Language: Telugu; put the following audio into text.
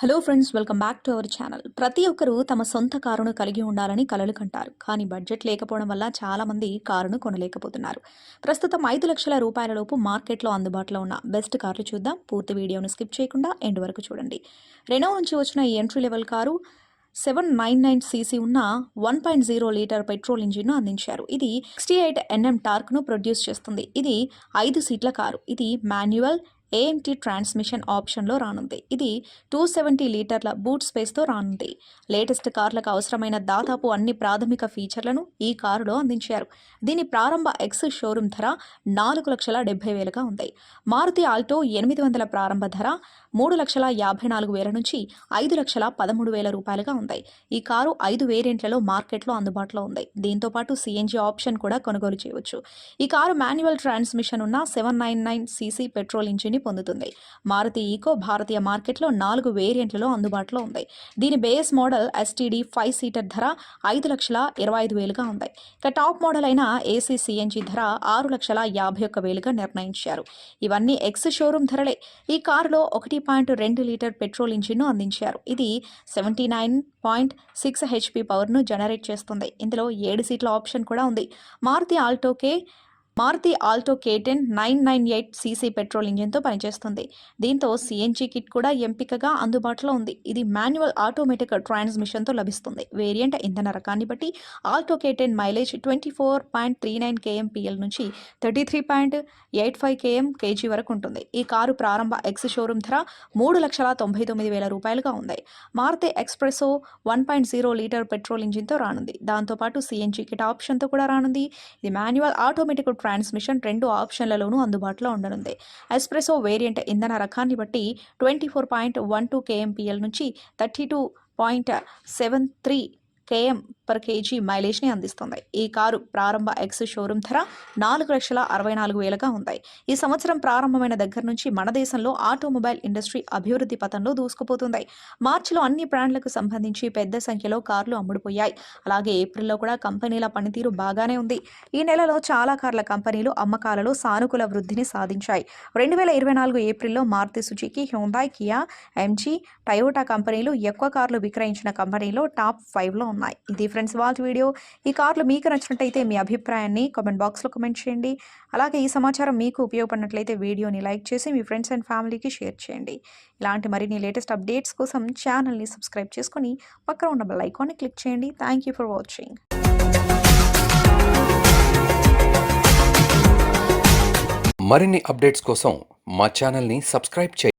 Hello friends welcome back to our channel ప్రతి ఒక్కరూ తమ సొంత కారును కలిగి ఉండాలని కలలు కంటారు. కానీ బడ్జెట్ లేకపోవడం వల్ల చాలామంది కారును కొనలేకపోతున్నారు. ప్రస్తుతం ఐదు లక్షల రూపాయల లోపు మార్కెట్లో అందుబాటులో ఉన్న బెస్ట్ కార్లు చూద్దాం. పూర్తి వీడియోను స్కిప్ చేయకుండా ఎండ్ వరకు చూడండి. రెనో నుంచి వచ్చిన ఈ entry level car seven nine nine CC ఉన్న one point zero litre petrol ఇంజిన్ను అందించారు. ఇది సిక్స్టీ ఎయిట్ ఎన్ఎం టార్క్ను ప్రొడ్యూస్ చేస్తుంది. ఇది ఐదు సీట్ల కారు. ఇది మాన్యువల్ ఏఎంటీ ట్రాన్స్మిషన్ ఆప్షన్లో రానుంది. ఇది టూ సెవెంటీ లీటర్ల బూట్ స్పేస్తో రానుంది. లేటెస్ట్ కార్లకు అవసరమైన దాదాపు అన్ని ప్రాథమిక ఫీచర్లను ఈ కారులో అందించారు. దీని ప్రారంభ ఎక్స్ షోరూమ్ ధర నాలుగు లక్షల డెబ్బై వేలుగా ఉంది. మారుతి ఆల్టో ఎనిమిది వందల ప్రారంభ ధర మూడు లక్షల యాభై నాలుగు వేల నుంచి ఐదు లక్షల పదమూడు వేల రూపాయలుగా ఉంది. ఈ కారు ఐదు వేరియంట్లలో మార్కెట్లో అందుబాటులో ఉంది. దీంతో పాటు సిఎన్జి ఆప్షన్ కూడా కొనుగోలు చేయవచ్చు. ఈ కారు మాన్యువల్ ట్రాన్స్మిషన్ ఉన్న seven nine nine CC petrol ఇంజిన్ని పొందుతుంది. మారుతి ఈకో భారతీయ మార్కెట్లో నాలుగు వేరియంట్లలో అందుబాటులో ఉంది. దీని base model STD five seater ధర ఐదు లక్షల ఇరవై ఐదు వేలుగా ఉంది. ఇక టాప్ మోడల్ అయిన ఏసీ సిఎన్జి ధర ఆరు లక్షల యాభై ఒక్క వేలుగా నిర్ణయించారు. ఇవన్నీ ఎక్స్ షోరూమ్ ధరలే. ఈ కారులో ఒకటి పాయింట్ రెండు లీటర్ పెట్రోల్ ఇంజిన్ను అందించారు. ఇది seventy nine point six HP పవర్ను generate చేస్తుంది. ఇందులో ఏడు సీట్ల ఆప్షన్ కూడా ఉంది. Maruti Alto K Maruti Alto K ten nine nine eight CC petrol ఇంజిన్తో పనిచేస్తుంది. దీంతో సిఎన్జి కిట్ కూడా ఎంపికగా అందుబాటులో ఉంది. ఇది మాన్యువల్ ఆటోమేటిక్ ట్రాన్స్మిషన్తో లభిస్తుంది. వేరియంట్ ఇంధన రకాన్ని బట్టి Alto K ten mileage twenty four point three nine KMPL నుంచి thirty three point eight five KM KG వరకు ఉంటుంది. ఈ కారు ప్రారంభ ఎక్స్ షోరూమ్ ధర మూడు లక్షల తొంభై తొమ్మిది వేల రూపాయలుగా ఉంది. Maruti S Presso one point zero litre petrol ఇంజిన్తో రానుంది. దాంతోపాటు సిఎన్జి కిట్ ఆప్షన్తో కూడా రానుంది. ఇది మాన్యువల్ ఆటోమేటిక్ ట్రాన్స్మిషన్ రెండు ఆప్షన్లలోనూ అందుబాటులో ఉండనుంది. ఎస్ప్రెసో వేరియంట్ ఇంధన రకాన్ని బట్టి twenty four point one two KMPL నుంచి thirty two point seven three KM per KG మైలేజ్ని అందిస్తుంది. ఈ కారు ప్రారంభ ఎక్స్ షోరూమ్ ధర నాలుగు లక్షల అరవై నాలుగు వేలుగా ఉంది. ఈ సంవత్సరం ప్రారంభమైన దగ్గర నుంచి మన దేశంలో ఆటోమొబైల్ ఇండస్ట్రీ అభివృద్ధి పథంలో దూసుకుపోతుంది. మార్చిలో అన్ని బ్రాండ్లకు సంబంధించి పెద్ద సంఖ్యలో కార్లు అమ్ముడుపోయాయి. అలాగే ఏప్రిల్లో కూడా కంపెనీల పనితీరు బాగానే ఉంది. ఈ నెలలో చాలా కార్ల కంపెనీలు అమ్మకాలలో సానుకూల వృద్ధిని సాధించాయి. రెండు వేల ఇరవై నాలుగు ఏప్రిల్లో Maruti Suzuki Hyundai Kia MG Toyota కంపెనీలు ఎక్కువ కార్లు విక్రయించిన కంపెనీలో టాప్ ఫైవ్లో ఉన్నాయి ఇది ఫ్రెండ్స్ వాళ్ళ వీడియో. ఈ కార్లు మీకు నచ్చినట్టయితే మీ అభిప్రాయాన్ని కామెంట్ బాక్స్లో కామెంట్ చేయండి. అలాగే ఈ సమాచారం మీకు ఉపయోగపడినట్లయితే వీడియోని లైక్ చేసి మీ ఫ్రెండ్స్ అండ్ ఫ్యామిలీకి షేర్ చేయండి. ఇలాంటి మరిన్ని లేటెస్ట్ అప్డేట్స్ కోసం ఛానల్ని సబ్స్క్రైబ్ చేసుకొని పక్కన ఉన్న బెల్ ఐకాన్ని క్లిక్ చేయండి. Thank you for watching. మరిన్ని అప్డేట్స్ కోసం మా ఛానల్ని సబ్స్క్రైబ్ చేయండి.